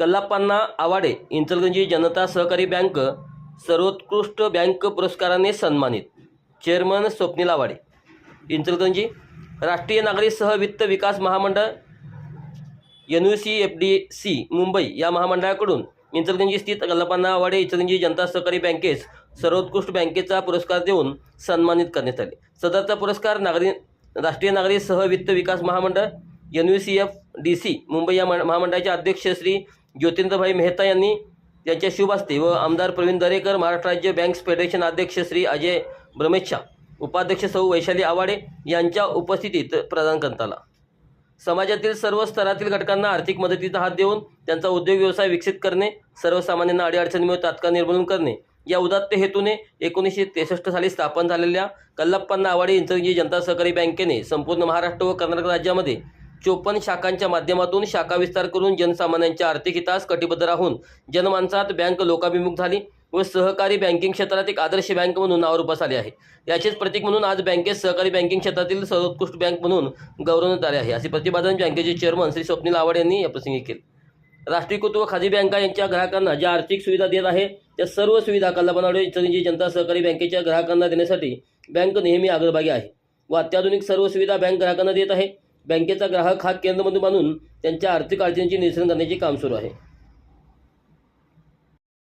कल्लाप्पांना आवाडे इंचलगंजी जनता सहकारी बँक सर्वोत्कृष्ट बँक पुरस्काराने सन्मानित. चेअरमन स्वप्नील आवाडे. इंचलगंजी राष्ट्रीय नागरी सहवित्त विकास महामंडळ N U C F D C Mumbai या महामंडळाकडून इंचलगंजी स्थित कल्लाप्पांना आवाडे इंचलगंजी जनता सहकारी बँकेस सर्वोत्कृष्ट बँकेचा पुरस्कार देऊन सन्मानित करण्यात आले. सदरचा पुरस्कार नागरी राष्ट्रीय नागरी सहवित्त विकास महामंडळ N U C F D C Mumbai या महा- महामंडळाचे अध्यक्ष श्री ज्योतिंद्रभाई मेहता यांनी त्यांच्या शुभ असते व आमदार प्रवीण दरेकर महाराष्ट्र राज्य बँक्स फेडरेशन अध्यक्ष श्री अजय ब्रमेच्छा उपाध्यक्ष सौ वैशाली आवाडे यांच्या उपस्थितीत प्रदान करण्यात आला समाजातील सर्व स्तरातील घटकांना आर्थिक मदतीचा हात देऊन त्यांचा उद्योग व्यवसाय विकसित करणे सर्वसामान्यांना अडीअडचणीमुळे तात्काळ निर्मूलन करणे या उदात्त हेतूने एकोणीसशे त्रेसष्ट साली स्थापन झालेल्या कल्लप्पांना आवाडे इंचलगी जनता सहकारी बँकेने संपूर्ण महाराष्ट्र व कर्नाटक राज्यामध्ये चोपन्न शाखांच्या माध्यमातून शाखा विस्तार करून जनसामान्यांच्या आर्थिक हितास कटिबद्ध राहून जनमानसात बँक लोकाभिमुख झाली व सहकारी बँकिंग क्षेत्रात एक आदर्श बँक म्हणून नावरूपास आले आहे. याचेच प्रतीक म्हणून आज बँकेत सहकारी बँकिंग क्षेत्रातील सर्वोत्कृष्ट बँक म्हणून गौरवण्यात आले आहे. असे प्रतिपादन बँकेचे चेअरमन श्री स्वप्नील आवाड यांनी याप्रसंगी केले. राष्ट्रीयकृत व खाजगी बँका यांच्या ग्राहकांना ज्या आर्थिक सुविधा देत आहे त्या सर्व सुविधा कल्लापनावडे इचलकरंजी जनता सहकारी बँकेच्या ग्राहकांना देण्यासाठी बँक नेहमी अग्रभागी आहे व अत्याधुनिक सर्व सुविधा बँक ग्राहकांना देत आहे. बँकेचा ग्राहक हा केंद्रबंधू मानून त्यांच्या आर्थिक अडचणींची निरसन करण्याचे काम सुरू आहे.